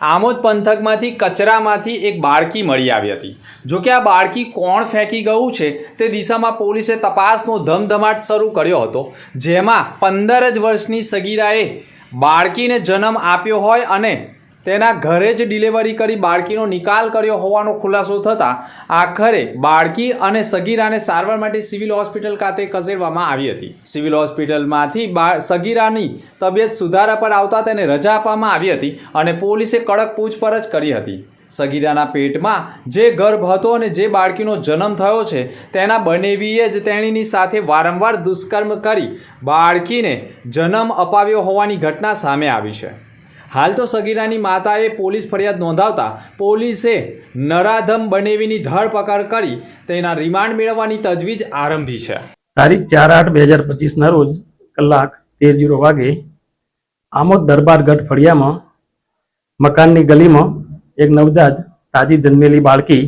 આમોદ પંથકમાંથી કચરામાંથી એક બાળકી મળી આવી હતી. જો કે આ બાળકી કોણ ફેંકી ગયું છે તે દિશામાં પોલીસે તપાસનો ધમધમાટ શરૂ કર્યો હતો, જેમાં પંદર જ વર્ષની સગીરાએ બાળકીને જન્મ આપ્યો હોય અને તેના ઘરે જ ડિલિવરી કરી બાળકીનો નિકાલ કર્યો હોવાનો ખુલાસો થતાં આખરે બાળકી અને સગીરાને સારવાર માટે સિવિલ હોસ્પિટલ ખાતે ખસેડવામાં આવી હતી. સિવિલ હોસ્પિટલમાંથી બા સગીરાની તબિયત સુધારા પર આવતા તેને રજા આપવામાં આવી હતી અને પોલીસે કડક પૂછપરછ કરી હતી. સગીરાના પેટમાં જે ગર્ભ હતો અને જે બાળકીનો જન્મ થયો છે, તેના બનેવીએ જ તેણીની સાથે વારંવાર દુષ્કર્મ કરી બાળકીને જન્મ અપાવ્યો હોવાની ઘટના સામે આવી છે. હાલ તો સગીરાની માતાએ પોલીસ ફરિયાદ નોંધાવતા પોલીસે નરાધમ બનેવીની ધરપકડ કરી તેના રિમાન્ડ મેળવવાની તજવીજ આરંભી છે. તારીખ ચાર આઠ બે હજાર પચીસના રોજ કલાક તેર જીરો વાગે આમોદ દરબારગઢ ફળિયામાં મકાનની ગલીમાં એક નવજાત તાજી જન્મેલી બાળકી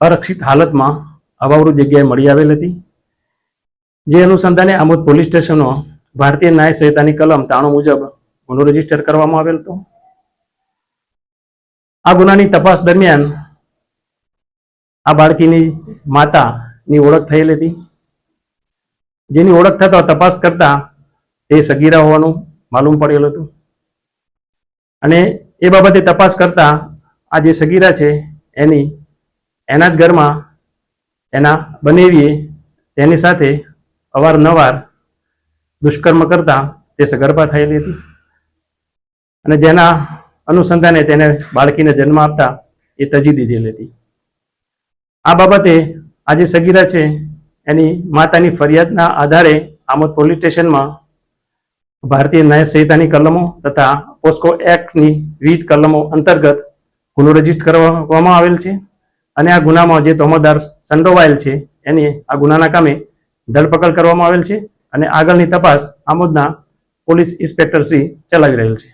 અરક્ષિત હાલતમાં અવાવરૂ જગ્યાએ મળી આવેલ હતી. જે અનુસંધાને આમોદ પોલીસ સ્ટેશનો ભારતીય ન્યાય સંહિતાની કલમ ત્રાણું મુજબ ગુનો રજિસ્ટર કરવામાં આવેલ હતો આ ગુનાની તપાસ દરમિયાન આ બાળકીની માતાની ઓળખ થયેલ હતી. જેની ઓળખ થતા તપાસ કરતા તે સગીરા હોવાનું માલુમ પડેલ હતું. અને એ બાબતે તપાસ કરતા આ જે સગીરા છે, એની, એના જ ઘરમાં એના બનેવીએ તેની સાથે અવારનવાર દુષ્કર્મ કરતા તે સગર્ભા થયેલી હતી. અને જેના અનુસંધાને તેને બાળકીને જન્મ આપતા એ તજી દીધેલી હતી. આ બાબતે આજે સગીરા છે એની માતાની ફરિયાદના આધારે આમોદ પોલીસ સ્ટેશનમાં ભારતીય ન્યાય સંહિતાની કલમો તથા પોસ્કો એક્ટની વિવિધ કલમો અંતર્ગત ગુનો રજિસ્ટર કરવામાં આવેલ છે અને આ ગુનામાં જે તોમદાર સંડોવાયેલ છે એની આ ગુનાના કામે ધરપકડ કરવામાં આવેલ છે અને આગળની તપાસ આમોદના પોલીસ ઇન્સ્પેક્ટર શ્રી ચલાવી રહેલ છે.